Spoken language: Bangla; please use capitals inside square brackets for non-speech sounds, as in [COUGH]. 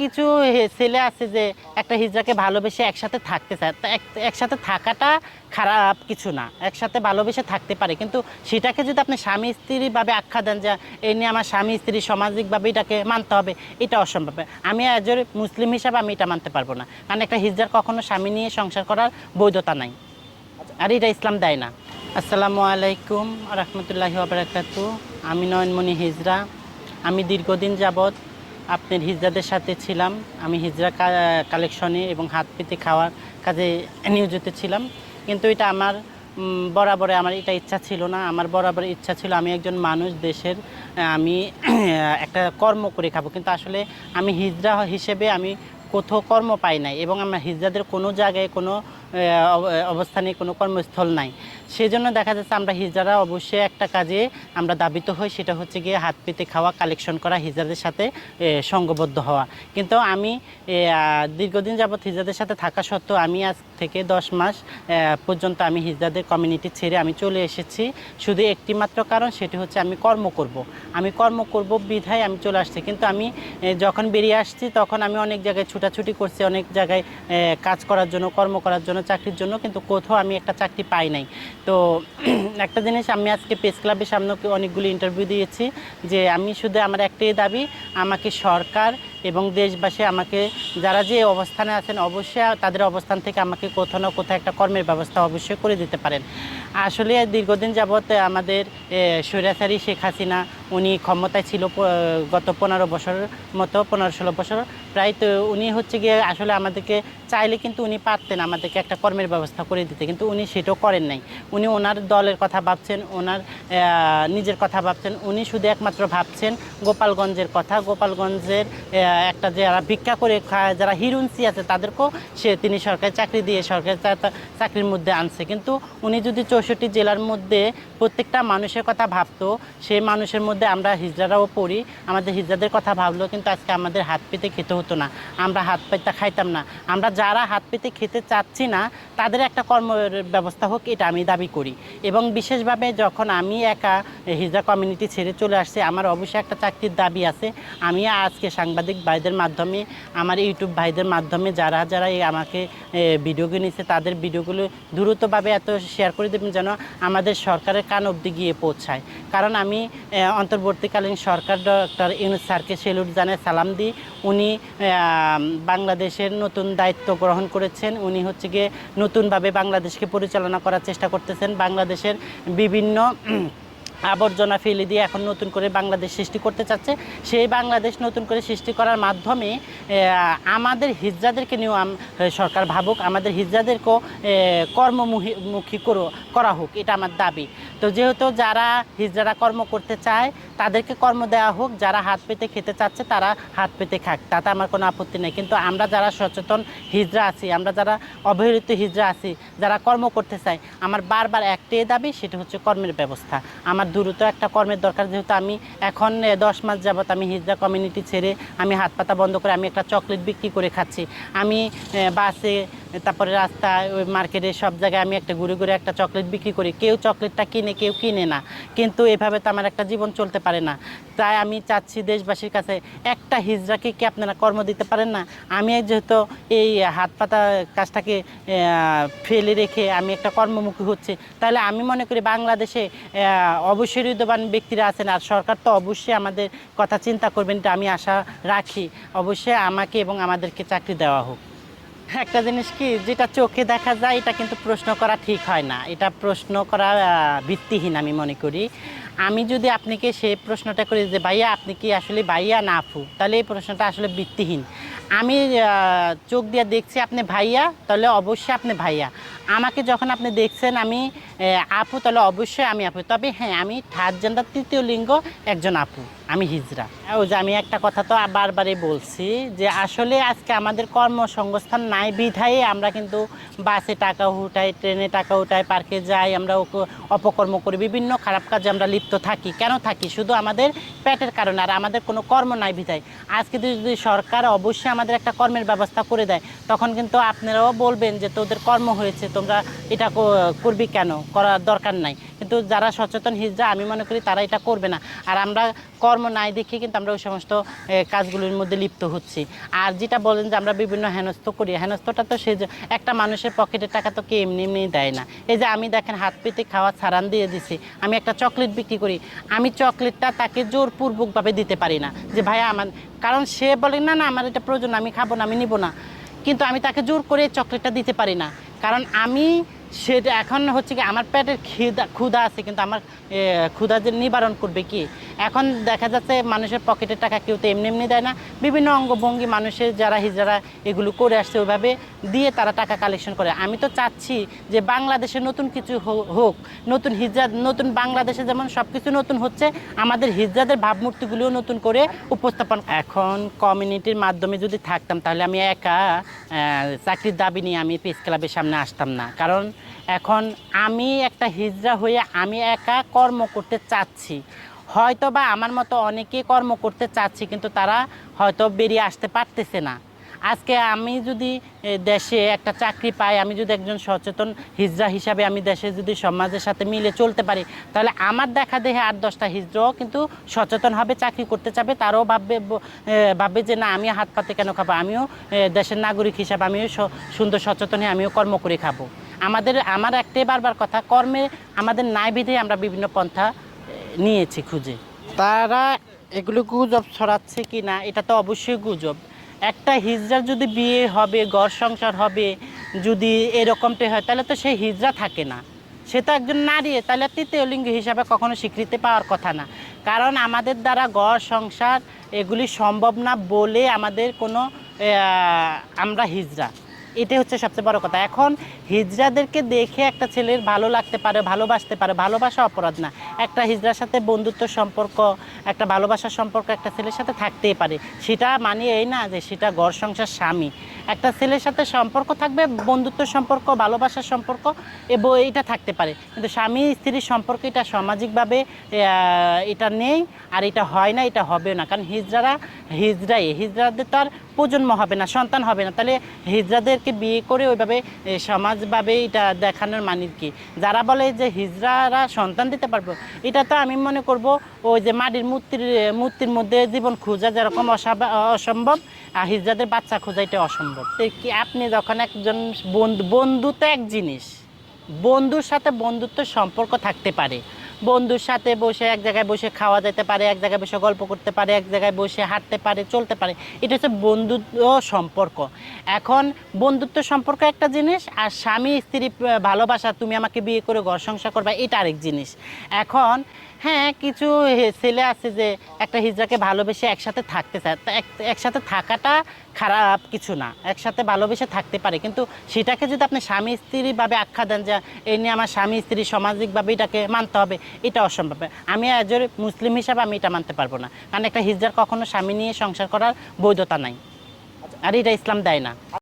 কিছু ছেলে আছে যে একটা হিজড়াকে ভালোবেসে একসাথে থাকতে চায়। তা এক- একসাথে থাকাটা খারাপ কিছু না। একসাথে ভালোবেসে থাকতে পারে। কিন্তু সেটাকে যদি আপনি স্বামী স্ত্রীভাবে আখ্যা দেন যে এই নিয়ে আমার স্বামী স্ত্রী সামাজিকভাবে এটাকে মানতে হবে, এটা অসম্ভব। আমি একজন মুসলিম হিসাবে আমি এটা মানতে পারব না। কারণ একটা হিজড়ার কখনো স্বামী নিয়ে সংসার করার বৈধতা নাই। আর এটা ইসলাম দেয় না। আসসালামু আলাইকুম, রহমতুল্লাহি বারাকাতু আমি নয়নমণি হিজরা আমি দীর্ঘদিন যাবৎ আপনার হিজড়াদের সাথে ছিলাম। আমি হিজড়া কা- কালেকশনে এবং হাত পেতে খাওয়ার কাজে নিয়োজিত ছিলাম। কিন্তু এটা আমার বরাবরে আমার এটা ইচ্ছা ছিল না। আমার বরাবর ইচ্ছা ছিল আমি একজন মানুষ দেশের আমি একটা কর্ম করে খাব। কিন্তু আসলে আমি হিজড়া হিসেবে আমি কোথাও কর্ম পাই নাই এবং আমার হিজড়াদের কোনো জায়গায় কোনো অবস্থানে কোনো কর্মস্থল নাই। সেজন্য দেখা যাচ্ছে আমরা হিজড়া অবশ্যই একটা কাজে আমরা দাবিত হই, সেটা হচ্ছে গিয়ে হাত পেতে খাওয়া কালেকশন করা হিজড়াদের সাথে সঙ্গবদ্ধ হওয়া। কিন্তু আমি দীর্ঘদিন যাবৎ হিজড়াদের সাথে থাকা সত্ত্বেও আমি আজ থেকে দশ মাস পর্যন্ত আমি হিজড়াদের কমিউনিটি ছেড়ে আমি চলে এসেছি। শুধু একটি মাত্র কারণ, সেটি হচ্ছে আমি কর্ম করব। আমি কর্ম করব বিধায় আমি চলে আসছি। কিন্তু আমি যখন বেরিয়ে আসছি, তখন আমি অনেক জায়গায় ছুটাছুটি করছি, অনেক জায়গায় কাজ করার জন্য, কর্ম করার জন্য, চাকরির জন্য, কিন্তু কোথাও আমি একটা চাকরি পাই নাই। তো [CLEARS THROAT] একটা জিনিস আমি আজকে প্রেস ক্লাবের সামনে অনেকগুলি ইন্টারভিউ দিয়েছি যে আমি শুধু আমার একটাই দাবি, আমাকে সরকার এবং দেশবাসী আমাকে, যারা যে অবস্থানে আছেন, অবশ্যই তাদের অবস্থান থেকে আমাকে কোথাও না কোথাও একটা কর্মের ব্যবস্থা অবশ্যই করে দিতে পারেন। আসলে দীর্ঘদিন যাবৎ আমাদের স্বৈরাচারী শেখ হাসিনা, উনি ক্ষমতায় ছিল গত পনেরো বছরের মতো, পনেরো ষোলো বছর, প্রায় তো উনি হচ্ছে গিয়ে আসলে আমাদেরকে চাইলে কিন্তু উনি পারতেন আমাদেরকে একটা কর্মের ব্যবস্থা করে দিতে, কিন্তু উনি সেটাও করেন নাই। উনি ওনার দলের কথা ভাবছেন, ওনার নিজের কথা ভাবছেন, উনি শুধু একমাত্র ভাবছেন গোপালগঞ্জের কথা। গোপালগঞ্জের একটা যারা ভিক্ষা করে খায়, যারা হিরুন্সি আছে, তাদেরকেও সে তিনি সরকারি চাকরি দিয়ে সরকারি চাকরির মধ্যে আনছে। কিন্তু উনি যদি চৌষট্টি জেলার মধ্যে প্রত্যেকটা মানুষের কথা ভাবতো, সেই মানুষের মধ্যে আমরা হিজড়ারাও পড়ি, আমাদের হিজড়াদের কথা ভাবলেও কিন্তু আজকে আমাদের হাত পেতে খেতে হতো না। আমরা হাত পেতে খাইতাম না। আমরা যারা হাত পেতে খেতে চাচ্ছি না, তাদের একটা কর্ম ব্যবস্থা হোক, এটা আমি দাবি করি। এবং বিশেষভাবে যখন আমি একা হিজড়া কমিউনিটি ছেড়ে চলে আসছি, আমার অবশ্যই একটা চাকরির দাবি আছে। আমি আজকে সাংবাদিক ভাইদের মাধ্যমে, আমার ইউটিউব ভাইদের মাধ্যমে যারা যারা এই আমাকে ভিডিওগুলো নিচ্ছে তাদের ভিডিওগুলো দ্রুতভাবে এত শেয়ার করে দেবেন যেন আমাদের সরকারের কান অবধি গিয়ে পৌঁছায়। কারণ আমি অন্তর্বর্তীকালীন সরকার ডক্টর ইউনুস স্যারকে সেলুট জানাই সালাম দিই। উনি বাংলাদেশের নতুন দায়িত্ব গ্রহণ করেছেন। উনি হচ্ছে গিয়ে নতুনভাবে বাংলাদেশকে পরিচালনা করার চেষ্টা করতেছেন। বাংলাদেশের বিভিন্ন আবর্জনা ফেলে দিয়ে এখন নতুন করে বাংলাদেশ সৃষ্টি করতে চাচ্ছে। সেই বাংলাদেশ নতুন করে সৃষ্টি করার মাধ্যমে আমাদের হিজড়াদেরকে নিয়েও সরকার ভাবুক আমাদের হিজড়াদেরকেও এ, কর্মমুখী মুখী করো করা হোক এটা আমার দাবি। তো যেহেতু যারা হিজড়ারা কর্ম করতে চায় তাদেরকে কর্ম দেওয়া হোক যারা হাত পেতে খেতে চাচ্ছে তারা হাত পেতে খাক তাতে আমার কোনো আপত্তি নেই। কিন্তু আমরা যারা সচেতন হিজড়া আছি আমরা যারা অবহেলিত হিজড়া আছি যারা কর্ম করতে চাই আমার বারবার একটাই দাবি সেটা হচ্ছে কর্মের ব্যবস্থা। আমার দ্রুত একটা কর্মের দরকার যেহেতু আমি এখন দশ মাস যাবত আমি হিজড়া কমিউনিটি ছেড়ে আমি হাত পাতা বন্ধ করে আমি একটা চকলেট বিক্রি করে খাচ্ছি। আমি বাসে তারপরে রাস্তায় ওই মার্কেটে সব জায়গায় আমি একটা ঘুরে ঘুরে একটা চকলেট বিক্রি করি। কেউ চকলেটটা কিনে কেউ কিনে না। কিন্তু এভাবে তো আমার একটা জীবন চলতে পারে না। তাই আমি চাচ্ছি দেশবাসীর কাছে একটা হিজড়াকে কি আপনারা কর্ম দিতে পারেন না? আমি যেহেতু এই হাত পাতা কাজটাকে ফেলে রেখে আমি একটা কর্মমুখী হচ্ছে তাহলে আমি মনে করি বাংলাদেশে আহ, অবশ্যই হৃদয়বান ব্যক্তিরা আছেন আর সরকার তো অবশ্যই আমাদের কথা চিন্তা করবেন এটা আমি আশা রাখি। অবশ্যই আমাকে এবং আমাদেরকে চাকরি দেওয়া হোক। একটা জিনিস কি, যেটা চোখে দেখা যায়, এটা কিন্তু প্রশ্ন করা ঠিক হয় না। এটা প্রশ্ন করা ভিত্তিহীন আমি মনে করি। আমি যদি আপনাকে সেই প্রশ্নটা করি যে, ভাইয়া, আপনি কি আসলে ভাইয়া না আপু? তাহলে এই প্রশ্নটা আসলে ভিত্তিহীন। আমি চোখ দিয়ে দেখছি আপনি ভাইয়া, তাহলে অবশ্যই আপনি ভাইয়া। আমাকে যখন আপনি দেখছেন আমি আপু, তাহলে অবশ্যই আমি আপু। তবে হ্যাঁ আমি থার্ড জেন্ডার তৃতীয় লিঙ্গ একজন আপু। আমি হিজড়া ও যে আমি একটা কথা তো বারবারই বলছি যে আসলে আজকে আমাদের কর্মসংস্থান নাই বিধায় আমরা কিন্তু বাসে টাকা উঠাই, ট্রেনে টাকা উঠাই, পার্কে যাই, আমরা অপকর্ম করি, বিভিন্ন খারাপ কাজে আমরা লিপ্ত থাকি। কেন থাকি? শুধু আমাদের পেটের কারণে আর আমাদের কোনো কর্ম নাই বিধায়। আজকে যদি সরকার অবশ্যই আমাদের একটা কর্মের ব্যবস্থা করে দেয়, তখন কিন্তু আপনারাও বলবেন যে তোদের কর্ম হয়েছে, তোমরা এটা করবি কেন? করার দরকার নাই। কিন্তু যারা সচেতন হিজড়া আমি মনে করি তারা এটা করবে না। আর আমরা কর্ম নাই দেখে কিন্তু আমরা ওই সমস্ত কাজগুলির মধ্যে লিপ্ত হচ্ছি। আর যেটা বলেন যে আমরা বিভিন্ন হেনস্থ করি, হেনস্থটা তো সে একটা মানুষের পকেটের টাকা তো কে এমনি এমনি দেয় না। এই যে আমি দেখেন হাত পেতে খাওয়া ছাড়ান দিয়ে দিছি, আমি একটা চকলেট বিক্রি করি, আমি চকলেটটা তাকে জোরপূর্বকভাবে দিতে পারি না যে, ভাইয়া, আমার কারণ সে বলে, না না, আমার এটা প্রয়োজন, আমি খাব না, আমি নিব না। কিন্তু আমি তাকে জোর করে চকলেটটা দিতে পারি না। কারণ আমি সেটা এখন হচ্ছে কি আমার পেটের খিদা ক্ষুধা আছে, কিন্তু আমার ক্ষুধা যে নিবারণ করবে কি? এখন দেখা যাচ্ছে মানুষের পকেটের টাকা কেউ তো এমনি এমনি দেয় না। বিভিন্ন অঙ্গভঙ্গি মানুষের যারা হিজড়া এগুলো করে আসছে ওইভাবে দিয়ে তারা টাকা কালেকশন করে। আমি তো চাচ্ছি যে বাংলাদেশে নতুন কিছু হোক, নতুন হিজড়া নতুন বাংলাদেশে যেমন সব কিছু নতুন হচ্ছে, আমাদের হিজড়াদের ভাবমূর্তিগুলিও নতুন করে উপস্থাপন। এখন কমিউনিটির মাধ্যমে যদি থাকতাম, তাহলে আমি একা চাকরির দাবি নিয়ে আমি প্রেস ক্লাবের সামনে আসতাম না। কারণ এখন আমি একটা হিজড়া হয়ে আমি একা কর্ম করতে চাচ্ছি। হয়তো বা আমার মতো অনেকে কর্ম করতে চাচ্ছি, কিন্তু তারা হয়তো বেরিয়ে আসতে পারতেছে না। আজকে আমি যদি দেশে একটা চাকরি পাই, আমি যদি একজন সচেতন হিজড়া হিসাবে আমি দেশে যদি সমাজের সাথে মিলে চলতে পারি, তাহলে আমার দেখা দেখে আট দশটা হিজড়াও কিন্তু সচেতন হবে, চাকরি করতে চাবে, তারাও ভাববে ভাববে যে না আমি হাত পাতে কেন খাব? আমিও দেশের নাগরিক হিসাবে আমিও সুন্দর সচেতন হয়ে আমিও কর্ম করে খাব। আমাদের, আমার একটাই বারবার কথা, কর্মে আমাদের নাই বিধে আমরা বিভিন্ন পন্থা নিয়েছি খুঁজে। তারা এগুলো গুজব ছড়াচ্ছে কি না, এটা তো অবশ্যই গুজব। একটা হিজড়ার যদি বিয়ে হবে, ঘর সংসার হবে, যদি এরকমটা হয়, তাহলে তো সেই হিজড়া থাকে না। সে তো একজন নারী, তাহলে তৃতীয় লিঙ্গ হিসাবে কখনো স্বীকৃতি পাওয়ার কথা না। কারণ আমাদের দ্বারা ঘর সংসার এগুলি সম্ভব না বলে আমাদের কোনো আমরা হিজড়া। এটাই হচ্ছে সবচেয়ে বড় কথা। এখন হিজড়াদেরকে দেখে একটা ছেলের ভালো লাগতে পারে, ভালোবাসতে পারে, ভালোবাসা অপরাধ না। একটা হিজড়ার সাথে বন্ধুত্ব সম্পর্ক, একটা ভালোবাসার সম্পর্ক একটা ছেলের সাথে থাকতেই পারে। সেটা মানে এই না যে সেটা ঘর সংসার স্বামী। একটা ছেলের সাথে সম্পর্ক থাকবে, বন্ধুত্ব সম্পর্ক, ভালোবাসার সম্পর্ক এবং এইটা থাকতে পারে। কিন্তু স্বামী স্ত্রীর সম্পর্ক এটা সামাজিকভাবে এটা নেই আর এটা হয় না, এটা হবে না। কারণ হিজড়ারা হিজড়াই, হিজড়াদের তো আর প্রজন্ম হবে না, সন্তান হবে না। তাহলে হিজড়াদেরকে বিয়ে করে ওইভাবে সমাজভাবে এটা দেখানোর মানে কি? যারা বলে যে হিজড়ারা সন্তান দিতে পারব, এটা তো আমি মনে করব ওই যে মাটির মূর্তির মূর্তির মধ্যে জীবন খোঁজা যেরকম অসম্ভব, আর হিজড়াদের বাচ্চা খোঁজা এটা অসম্ভব। কি আপনি যখন একজন বন্ধু বন্ধু তো এক জিনিস, বন্ধুর সাথে বন্ধুত্বের সম্পর্ক থাকতে পারে। বন্ধুর সাথে বসে, এক জায়গায় বসে খাওয়া যেতে পারে, এক জায়গায় বসে গল্প করতে পারে, এক জায়গায় বসে হাঁটতে পারে, চলতে পারে। এটা হচ্ছে বন্ধুত্ব সম্পর্ক। এখন বন্ধুত্ব সম্পর্ক একটা জিনিস, আর স্বামী স্ত্রী ভালোবাসা, তুমি আমাকে বিয়ে করে ঘর সংসার করবা, এটা আরেক জিনিস। এখন হ্যাঁ কিছু ছেলে আছে যে একটা হিজড়াকে ভালোবেসে একসাথে থাকতে চায়। একসাথে থাকাটা খারাপ কিছু না, একসাথে ভালোবেসে থাকতে পারে। কিন্তু সেটাকে যদি আপনি স্বামী স্ত্রীভাবে আখ্যা দেন যে, এই নিয়ে আমার স্বামী স্ত্রী সামাজিকভাবে এটাকে মানতে হবে এটা অসম্ভব। আমি একজন মুসলিম হিসাবে আমি এটা মানতে পারব না। কারণ একটা হিজড়ার কখনো স্বামী নিয়ে সংসার করার বৈধতা নাই। আর এটা ইসলাম দেয় না।